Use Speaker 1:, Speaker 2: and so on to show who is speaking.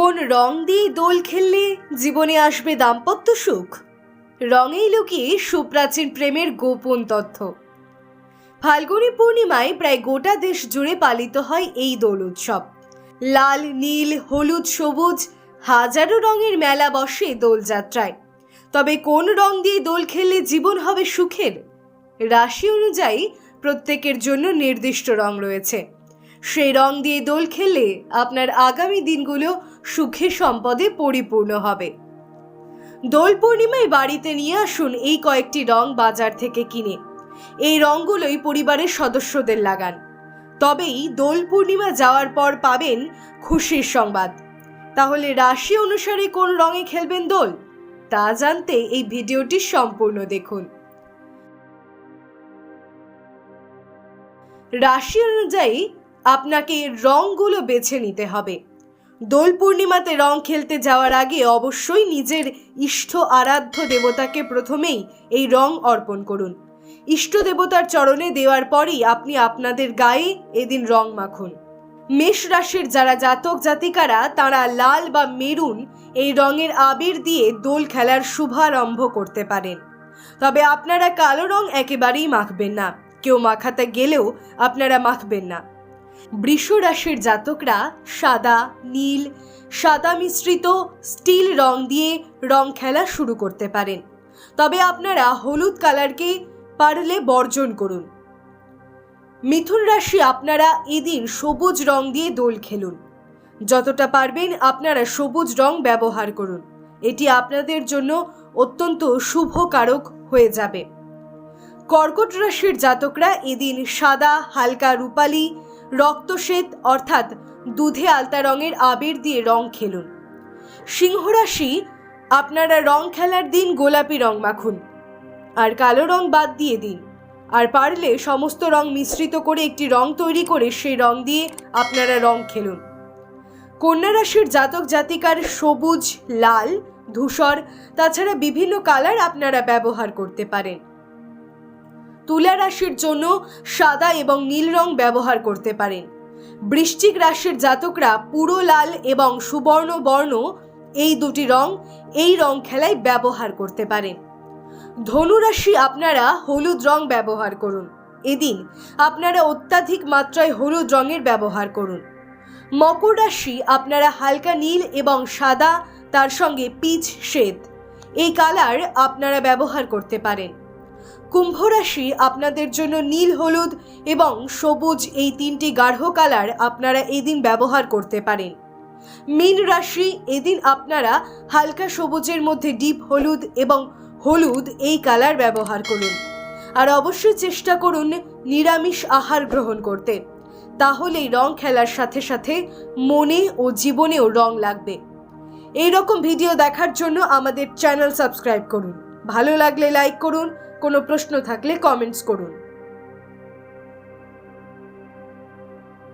Speaker 1: কোন রং দিয়ে দোল খেললে জীবনে আসবে দাম্পত্য সুখ? রঙেই লুকিয়ে সুপ্রাচীন প্রেমের গোপন তথ্য। ফাল্গুনী পূর্ণিমায় প্রায় গোটা দেশ জুড়ে পালিত হয় এই দোল উৎসব। লাল, নীল, হলুদ, সবুজ হাজারো রঙের মেলা বসে দোলযাত্রায় তবে কোন রং দিয়ে দোল খেললে জীবন হবে সুখের? রাশি অনুযায়ী প্রত্যেকের জন্য নির্দিষ্ট রং রয়েছে। সেই রং দিয়ে দোল খেললে আপনার আগামী দিনগুলো সুখে সম্পদে পরিপূর্ণ হবে। দোল পূর্ণিমায় বাড়িতে নিয়ে আসুন এই কয়েকটি রং বাজার থেকে কিনে। এই রঙগুলোই পরিবারের সদস্যদের লাগান। তবেই দোল পূর্ণিমা যাওয়ার পর পাবেন খুশির সংবাদ। তাহলে রাশি অনুসারে কোন রঙে খেলবেন দোল? তা জানতে এই ভিডিওটি সম্পূর্ণ দেখুন। রাশি অনুযায়ী আপনাকে রঙগুলো বেছে নিতে হবে। দোল পূর্ণিমাতে রং খেলতে যাওয়ার আগে অবশ্যই নিজের ইষ্ট আরাধ্য দেবতাকে প্রথমেই এই রং অর্পণ করুন। ইষ্ট দেবতার চরণে দেওয়ার পরই আপনি আপনাদের গায়ে এদিন রং মাখুন। মেষ রাশির যারা জাতক জাতিকারা, তারা লাল বা মেরুন এই রঙের আবির দিয়ে দোল খেলার শুভারম্ভ করতে পারেন। তবে আপনারা কালো রং একেবারেই মাখবেন না। কেউ মাখাতে গেলেও আপনারা মাখবেন না। বৃষ রাশির জাতকরা সাদা, নীল, সাদা মিশ্রিত, স্টিল রং দিয়ে রং খেলা শুরু করতে পারেন। তবে আপনারা হলুদ কালারকে পারলে বর্জন করুন। মিথুন রাশি আপনারা এদিন সবুজ রং দিয়ে দোল খেলুন। যতটা পারবেন আপনারা সবুজ রং ব্যবহার করুন। এটি আপনাদের জন্য অত্যন্ত শুভকারক হয়ে যাবে। কর্কট রাশির জাতকরা এদিন সাদা, হালকা রূপালী রক্তশ্বেত অর্থাৎ দুধে আলতা রঙের আবির দিয়ে রং খেলুন। সিংহরাশি আপনারা রং খেলার দিন গোলাপি রং মাখুন। আর কালো রং বাদ দিয়ে দিন। আর পারলে সমস্ত রং মিশ্রিত করে একটি রং তৈরি করে সেই রং দিয়ে আপনারা রং খেলুন। কন্যা রাশির জাতক জাতিকার সবুজ, লাল, ধূসর, তাছাড়া বিভিন্ন কালার আপনারা ব্যবহার করতে পারেন। তুলা রাশির জন্য সাদা এবং নীল রং ব্যবহার করতে পারেন। বৃশ্চিক রাশির জাতকরা পুরো লাল এবং সুবর্ণ বর্ণ এই দুটি রং এই রং খেলায় ব্যবহার করতে পারেন। ধনুরাশি আপনারা হলুদ রং ব্যবহার করুন। এদিন আপনারা অত্যাধিক মাত্রায় হলুদ রঙের ব্যবহার করুন। মকর রাশি আপনারা হালকা নীল এবং সাদা, তার সঙ্গে পিচ, শ্বেত। এই কালার আপনারা ব্যবহার করতে পারেন। কুম্ভ রাশি আপনাদের জন্য নীল, হলুদ এবং সবুজ এই তিনটি গাঢ় কালার আপনারা এদিন ব্যবহার করতে পারেন। মীন রাশি, এদিন আপনারা হালকা সবুজের মধ্যে ডিপ হলুদ এবং হলুদ এই কালার ব্যবহার করুন। আর অবশ্যই চেষ্টা করুন নিরামিষ আহার গ্রহণ করতে। তাহলেই রং খেলার সাথে সাথে মনে ও জীবনেও রং লাগবে। এই রকম ভিডিও দেখার জন্য আমাদের চ্যানেল সাবস্ক্রাইব করুন। ভালো লাগলে লাইক করুন কোনো প্রশ্ন থাকলে কমেন্টস করুন।